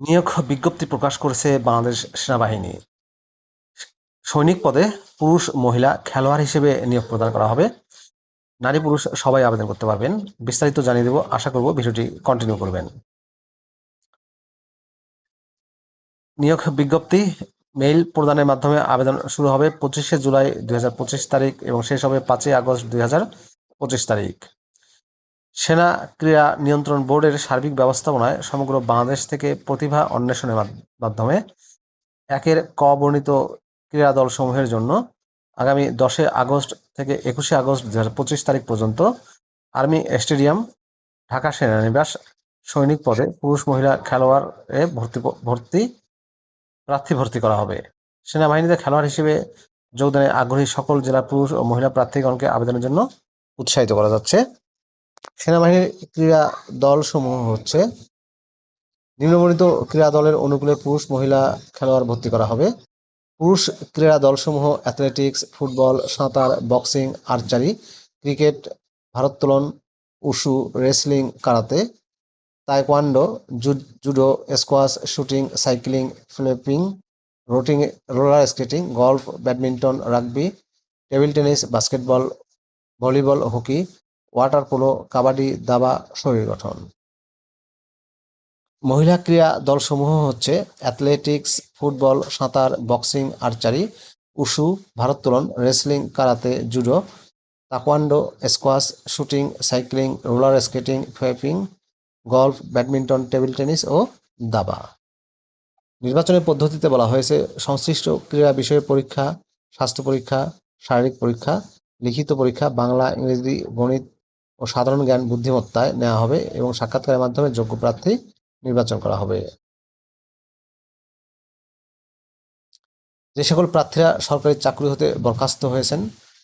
নিয়োগ বিজ্ঞপ্তি প্রকাশ করেছে বাংলাদেশ সেনাবাহিনী। সৈনিক পদে পুরুষ, মহিলা খেলোয়াড় হিসেবে নিয়োগ প্রদান করা হবে। নারী, পুরুষ সবাই আবেদন করতে পারবেন। বিস্তারিত জানিয়ে দেব, আশা করব ভিডিওটি কন্টিনিউ করবেন। নিয়োগ বিজ্ঞপ্তি মেইল প্রদানের মাধ্যমে আবেদন শুরু হবে পঁচিশে জুলাই দুই হাজার পঁচিশ তারিখ এবং শেষ হবে পাঁচই আগস্ট দুই হাজার পঁচিশ তারিখ। সেনা ক্রীড়া নিয়ন্ত্রণ বোর্ডের সার্বিক ব্যবস্থাপনায় সমগ্র বাংলাদেশ থেকে প্রতিভা অন্বেষণের মাধ্যমে একের ক বর্ণিত ক্রীড়া দলসমূহের জন্য আগামী দশই আগস্ট থেকে একুশে আগস্ট দু পঁচিশ তারিখ পর্যন্ত আর্মি স্টেডিয়াম, ঢাকা সেনানিবাস সৈনিক পদে পুরুষ, মহিলা খেলোয়াড়ে ভর্তি ভর্তি প্রার্থী ভর্তি করা হবে। সেনাবাহিনীতে খেলোয়াড় হিসেবে যোগদানে আগ্রহী সকল জেলা পুরুষ ও মহিলা প্রার্থীগণকে আবেদনের জন্য উৎসাহিত করা যাচ্ছে। সেনাবাহিনীর ক্রীড়া দলসমূহ হচ্ছে নিম্নবর্ণিত ক্রীড়া দলের অনুকূলে পুরুষ, মহিলা খেলোয়াড় ভর্তি করা হবে। পুরুষ ক্রীড়া দলসমূহ অ্যাথলেটিক্স, ফুটবল, সাঁতার, boxing, archery, cricket, ভারোত্তোলন, wushu, wrestling, karate, taekwondo judo, squash, shooting, cycling, flipping, রোটিং, roller skating, golf, badminton, rugby, table tennis, basketball, volleyball, hockey water polo kabaddi, দাবা, শরীর গঠন। মহিলা ক্রীড়া দলসমূহ হচ্ছে অ্যাথলেটিক্স, ফুটবল, সাঁতার, boxing, archery, wushu, ভারোত্তোলন, wrestling, karate, judo taekwondo squash, shooting, cycling, roller skating ফেপিং golf, badminton, table tennis ও দাবা। নির্বাচনের পদ্ধতিতে বলা হয়েছে, সংশ্লিষ্ট ক্রীড়া বিষয়ে পরীক্ষা, স্বাস্থ্য পরীক্ষা, শারীরিক পরীক্ষা, লিখিত পরীক্ষা, বাংলা, ইংরেজি, গণিত ও সাধারণ জ্ঞান, বুদ্ধিমত্তায় নেওয়া হবে এবং সাক্ষাৎকারের মাধ্যমে যোগ্য প্রার্থী নির্বাচন করা হবে। যে সকল প্রার্থীরা সরকারি চাকরি হতে বরখাস্ত হয়েছেন,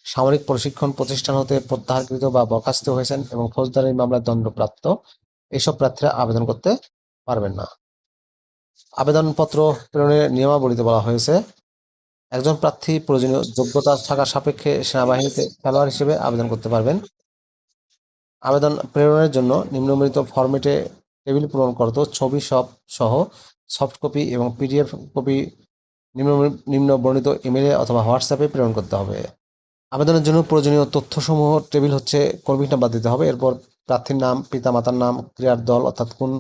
সামরিক প্রশিক্ষণ প্রতিষ্ঠান হতে প্রত্যাহারকৃত বা বরখাস্ত হয়েছেন এবং ফৌজদারি মামলায় দণ্ডপ্রাপ্ত এইসব প্রার্থীরা আবেদন করতে পারবেন না। আবেদনপত্র প্রেরণের নিয়মাবলীতে বলা হয়েছে, একজন প্রার্থী প্রয়োজনীয় যোগ্যতা থাকা সাপেক্ষে সেনাবাহিনীতে খেলোয়াড় হিসেবে আবেদন করতে পারবেন। আবেদন প্রেরণের জন্য নিম্নলিখিত ফরম্যাটে টেবিল পূরণ করত ছবি সব সহ সফট কপি এবং পিডিএফ কপি নিম্ন নিম্ন বর্ণিত ইমেলে অথবা হোয়াটসঅ্যাপে প্রেরণ করতে হবে। আবেদনের জন্য প্রয়োজনীয় তথ্যসমূহ টেবিল হচ্ছে কর্মী নাম্বার দিতে হবে। এরপর প্রার্থীর নাম পিতা মাতার নাম ক্রিয়ার দল, অর্থাৎ কোন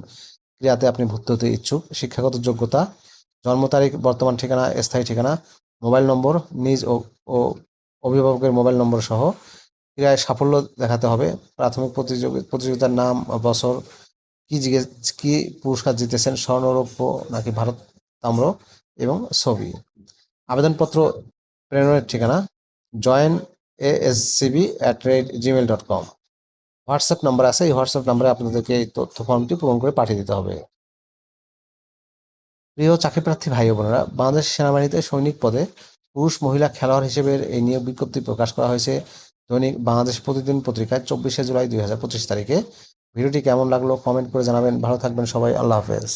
ক্রিয়াতে আপনি ভর্তি হতে ইচ্ছুক, শিক্ষাগত যোগ্যতা, জন্ম তারিখ, বর্তমান ঠিকানা, স্থায়ী ঠিকানা, মোবাইল নম্বর, নিজ ও অভিভাবকের মোবাইল নম্বর সহ ক্রীড়ায় সাফল্য দেখাতে হবে। প্রাথমিক প্রতিযোগী প্রতিযোগিতার নাম বছর কি জিজ্ঞেস কি পুরস্কার জিতেছেন স্বর্ণরৌপ্য নাকি ভারত তাম্র এবং ছবি? আবেদনপত্র প্রেরণের ঠিকানা join A S C B at rate Gmail dot com WhatsApp number আছে, এই হোয়াটসঅ্যাপ নাম্বারে আপনাদেরকে এই তথ্য ফর্মটি পূরণ করে পাঠিয়ে দিতে হবে। প্রিয় চাকরি প্রার্থী ভাই বোনেরা, বাংলাদেশ সেনাবাহিনীতে সৈনিক পদে পুরুষ মহিলা খেলোয়াড় হিসেবে এই নিয়োগ বিজ্ঞপ্তি প্রকাশ করা হয়েছে। দৈনিক বাংলাদেশ প্রতিদিন পত্রিকায় চব্বিশে জুলাই দুই হাজার পঁচিশ তারিখে। ভিডিওটি কেমন লাগল কমেন্ট করে জানাবেন। ভালো থাকবেন সবাই। আল্লাহ হাফেজ।